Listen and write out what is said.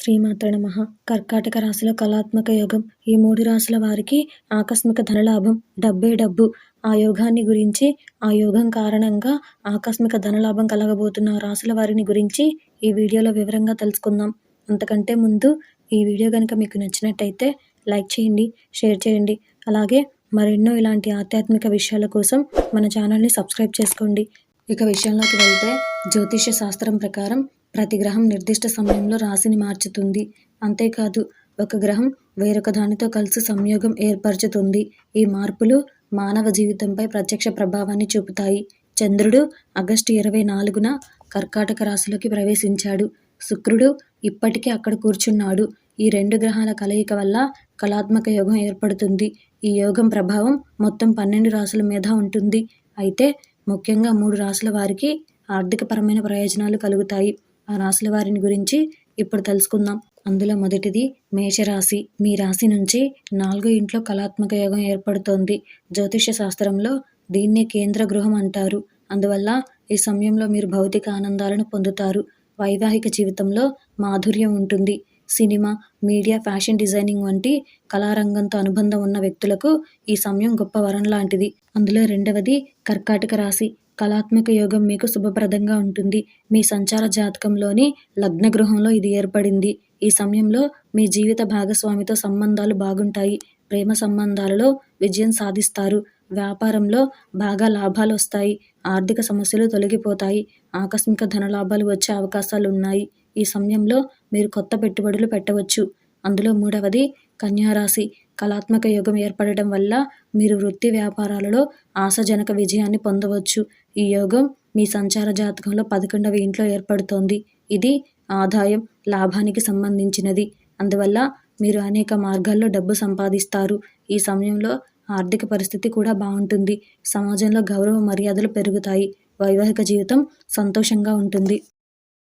శ్రీమాత్ర నమ. కర్కాటక రాశిలో కళాత్మక యోగం. ఈ మూడు రాశుల వారికి ఆకస్మిక ధనలాభం. డబ్బే డబ్బు. ఆ యోగాన్ని గురించి ఆ యోగం కారణంగా ఆకస్మిక ధనలాభం కలగబోతున్న రాశుల వారిని గురించి ఈ వీడియోలో వివరంగా తెలుసుకుందాం. అంతకంటే ముందు ఈ వీడియో కనుక మీకు నచ్చినట్టయితే లైక్ చేయండి షేర్ చేయండి. అలాగే మరెన్నో ఇలాంటి ఆధ్యాత్మిక విషయాల కోసం మన ఛానల్ని సబ్స్క్రైబ్ చేసుకోండి. ఇక విషయంలోకి వెళ్తే జ్యోతిష శాస్త్రం ప్రకారం ప్రతి గ్రహం నిర్దిష్ట సమయంలో రాశిని మార్చుతుంది. అంతేకాదు ఒక గ్రహం వేరొక దానితో కలిసి సంయోగం ఏర్పరచుతుంది. ఈ మార్పులు మానవ జీవితంపై ప్రత్యక్ష ప్రభావాన్ని చూపుతాయి. చంద్రుడు ఆగస్టు ఇరవై నాలుగున కర్కాటక రాశిలోకి ప్రవేశించాడు. శుక్రుడు ఇప్పటికీ అక్కడ కూర్చున్నాడు. ఈ రెండు గ్రహాల కలయిక వల్ల కళాత్మక యోగం ఏర్పడుతుంది. ఈ యోగం ప్రభావం మొత్తం పన్నెండు రాసుల మీద ఉంటుంది. అయితే ముఖ్యంగా మూడు రాసుల వారికి ఆర్థికపరమైన ప్రయోజనాలు కలుగుతాయి. ఆ రాశుల వారిని గురించి ఇప్పుడు తెలుసుకుందాం. అందులో మొదటిది మేషరాశి. మీ రాశి నుంచి నాలుగో ఇంట్లో కళాత్మక యోగం ఏర్పడుతోంది. జ్యోతిష శాస్త్రంలో దీన్నే కేంద్ర గృహం అంటారు. అందువల్ల ఈ సమయంలో మీరు భౌతిక ఆనందాలను పొందుతారు. వైవాహిక జీవితంలో మాధుర్యం ఉంటుంది. సినిమా మీడియా ఫ్యాషన్ డిజైనింగ్ వంటి కళారంగంతో అనుబంధం ఉన్న వ్యక్తులకు ఈ సమయం గొప్ప వరం లాంటిది. అందులో రెండవది కర్కాటక రాశి. కళాత్మక యోగం మీకు శుభప్రదంగా ఉంటుంది. మీ సంచార జాతకంలోని లగ్న గృహంలో ఇది ఏర్పడింది. ఈ సమయంలో మీ జీవిత భాగస్వామితో సంబంధాలు బాగుంటాయి. ప్రేమ సంబంధాలలో విజయం సాధిస్తారు. వ్యాపారంలో బాగా లాభాలు వస్తాయి. ఆర్థిక సమస్యలు తొలగిపోతాయి. ఆకస్మిక ధనలాభాలు వచ్చే అవకాశాలు ఉన్నాయి ఈ సమయంలో మీరు కొత్త పెట్టుబడులు పెట్టవచ్చు. అందులో మూడవది కన్యారాశి. కళాత్మక యోగం ఏర్పడటం వల్ల మీరు వృత్తి వ్యాపారాలలో ఆశాజనక విజయాన్ని పొందవచ్చు. ఈ యోగం మీ సంచార జాతకంలో పదకొండవ ఇంట్లో ఏర్పడుతోంది. ఇది ఆదాయం లాభానికి సంబంధించినది. అందువల్ల మీరు అనేక మార్గాల్లో డబ్బు సంపాదిస్తారు. ఈ సమయంలో ఆర్థిక పరిస్థితి కూడా బాగుంటుంది. సమాజంలో గౌరవ మర్యాదలు పెరుగుతాయి. వైవాహిక జీవితం సంతోషంగా ఉంటుంది.